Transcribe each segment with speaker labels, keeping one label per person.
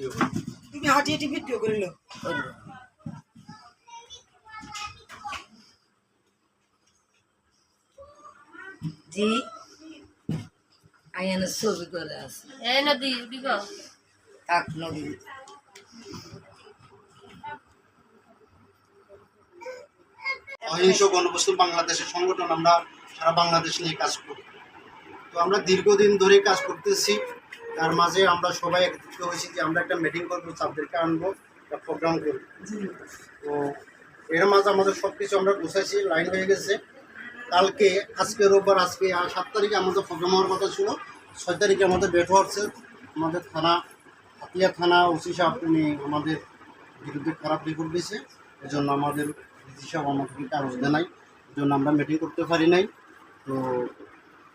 Speaker 1: Video করি।
Speaker 2: তুমি হাঁটি হাঁটি ভিডিও করিল
Speaker 3: জি। আইয়ানে ছবি করে আছে।
Speaker 4: এই নদী
Speaker 3: কাক নদী
Speaker 1: অহিংস গণবস্তু বাংলাদেশের সংগঠন আমরা সারা বাংলাদেশ নিয়ে কাজ করি। তো আমরা দীর্ঘদিন ধরে কাজ করতেছি। তার মাঝে আমরা সবাই একত্রিত হয়েছি যে আমরা একটা মিটিং করব তাদেরকে আনব একটা প্রোগ্রাম করব। তো এর মাঝে আমাদের সব কিছু আমরা গুছাইছি লাইন হয়ে গেছে। কালকে আজকে রোববার আজকে আর সাত তারিখে আমাদের প্রোগ্রাম হওয়ার কথা ছিল। ছয় তারিখে আমাদের ডেট হচ্ছে আমাদের থানা হাতিয়া থানা ওসি সাহেব উনি আমাদের বিরুদ্ধে খারাপ রিপোর্ট দিয়েছে। এই জন্য আমাদের ডিসি সাহেব আমাদেরকে কাগজ দেয় নাই। এই জন্য আমরা মিটিং করতে পারি নাই। তো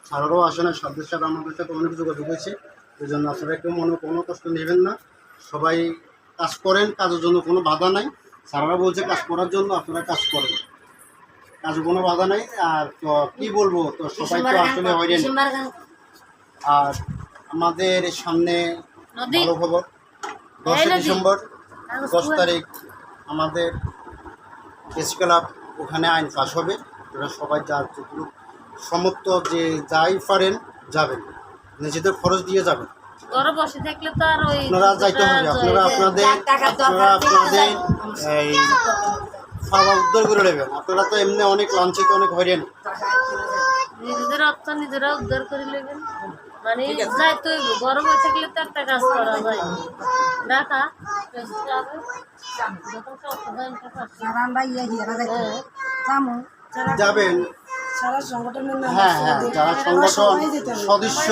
Speaker 1: স্যারেরও আসে না সাধ্যের সাথে আমাদের সাথে অনেক যোগাযোগ হয়েছে। এই জন্য আপনারা কেউ মনে কোনো কষ্ট নেবেন না। সবাই কাজ করেন কাজের জন্য কোনো বাধা নাই। স্যাররা বলছে কাজ করার জন্য আপনারা কাজ করেন। কাজে কোনো বাধা নাই। আর তো কী বলব তো সবাই তো আসলে
Speaker 3: গান
Speaker 1: আর আমাদের সামনে ভালো খবর। দশই ডিসেম্বর দশ তারিখ আমাদের প্রেস ক্লাব ওখানে আইন পাস হবে। ওরা সবাই যার যেগুলো সমস্ত যে যাই পারেন যাবেন। নিজেদের খরচ দিয়ে যাবেন।
Speaker 4: ঘরে বসে থাকলে তো আর ওই
Speaker 1: আপনারা যাইতে হবে আপনারা আপনাদের আপনারা আপনাদের এই খাওয়া উদ্ধার করে নেবেন। আপনারা তো এমনি অনেক লাঞ্ছিত অনেক
Speaker 4: নিজেদের অর্থ নিজেরা উদ্ধার করে নেবেন। মানে যাইতে হইব ঘরে বসে থাকলে তো একটা কাজ করা যায়।
Speaker 2: যারা
Speaker 1: যাবেন হ্যাঁ হ্যাঁ যারা সংগঠন। সদস্য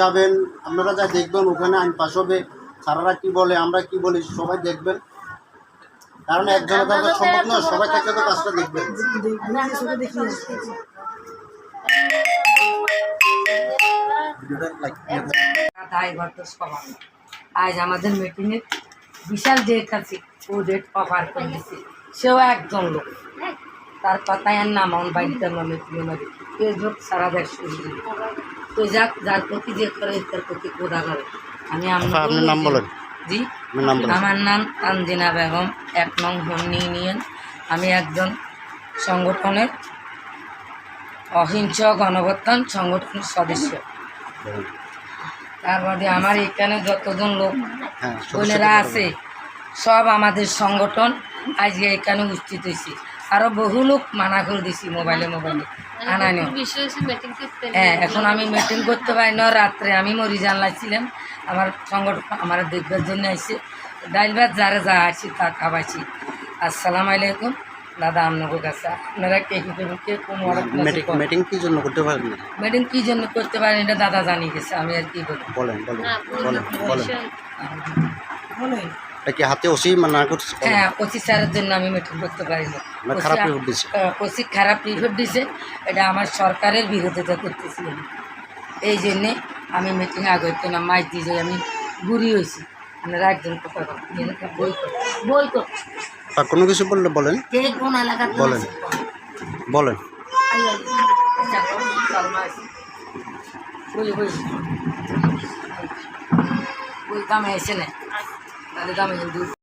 Speaker 1: যাবেন আপনারা যা দেখবেন ওখানে আইন পাস হবে সারারা কি বলে আমরা কি বলি সবাই দেখবেন। কারণ একজনের দ্বারা সম্ভব নয় সবাই থাকলে তো কাজটা দেখবেন।
Speaker 3: আজ আমাদের মিটিংয়ে বিশাল ডেট আছে ও ডেট অফার করে সেও একজন লোক। তার কথায় আর নাম আমার বাড়িতে আমরা মিটিংয়ে মারি ফেসবুক সারা দেশ শুরু তো যাক যার প্রতি যে করে তার প্রতি কোদা করে। আমি
Speaker 1: আচ্ছা, আপনার নাম বলেন।
Speaker 3: জি?
Speaker 1: নাম।
Speaker 3: আমার নাম তানজিনা বেগম এক নং হন্নি ইউনিয়ন। আমি একজন সংগঠনের অহিংস গণবর্তন সংগঠনের সদস্য। তার বাদে আমার এখানে যতজন লোক
Speaker 1: হ্যাঁ
Speaker 3: বোনেরা আছে সব আমাদের সংগঠন আজকে এখানে উপস্থিত হয়েছে। আরও বহু লোক মানা করে দিছি মোবাইলে মোবাইলে আনানি হ্যাঁ এখন আমি মিটিং করতে পারি না রাত্রে আমি মরি জানলাইছিলাম। আমার সংগঠন আমার দেখবার জন্য আইসে ডাইল ভাত যারা যা আছি তা খাওয়াইছি আসসালাম আলাইকুম। দাদা আপনার কাছে আপনারা কে কি করবেন? কে কোন
Speaker 1: মিটিং মিটিং কি জন্য করতে পারেন
Speaker 3: মিটিং কি জন্য করতে পারেন এটা দাদা জানিয়ে গেছে আমি আর কি বলব
Speaker 1: বলেন বলেন বলেন বলেন।
Speaker 2: বলেন।
Speaker 1: এটা কি হাতে ওসি মানে না করছে?
Speaker 3: হ্যাঁ ওসি স্যারের জন্য আমি মিটিং করতে পারি না
Speaker 1: খারাপ report দিছে।
Speaker 3: ওসি খারাপ রিপোর্ট দিছে। এটা আমার সরকারের বিরোধিতা করতেছি আমি। এই জন্যে আমি মিটিং আগে না মাইক দিয়ে আমি বুড়ি হয়েছি আপনারা একজন কথা বলেন। বই বই
Speaker 1: আর কোনো কিছু বললে বলেন? বলেন। বলেন।
Speaker 3: এসে Ada yang menyentuh.